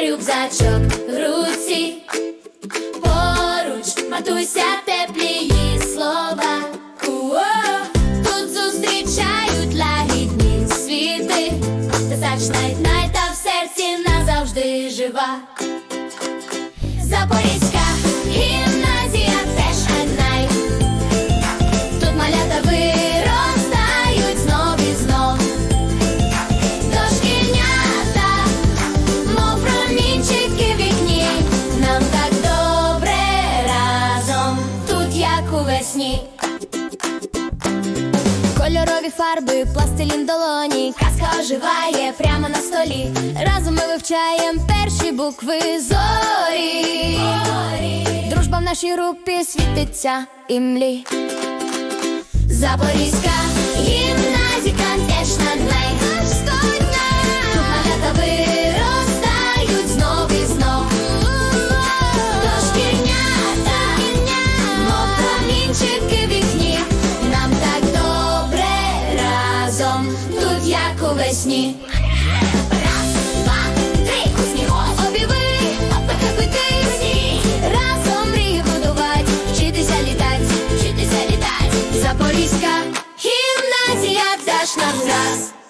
рюкзачок руці поруч матуся теплії слова. Тут зустрічають лагідні світи, та зачнать найта в серці назавжди жива. Запорізь. Весні. Кольорові фарби, пластилін долоні, казка оживає прямо на столі. Разом ми вивчаємо перші букви зорі. Дружба в нашій групі світиться і млі. Запорізька разом тут як у весні. Раз, два, три, кузніго обіви, опекти сні. Разом мрії годувати, вчитися літать, вчитися літать. Запорізька гімназія даш нам.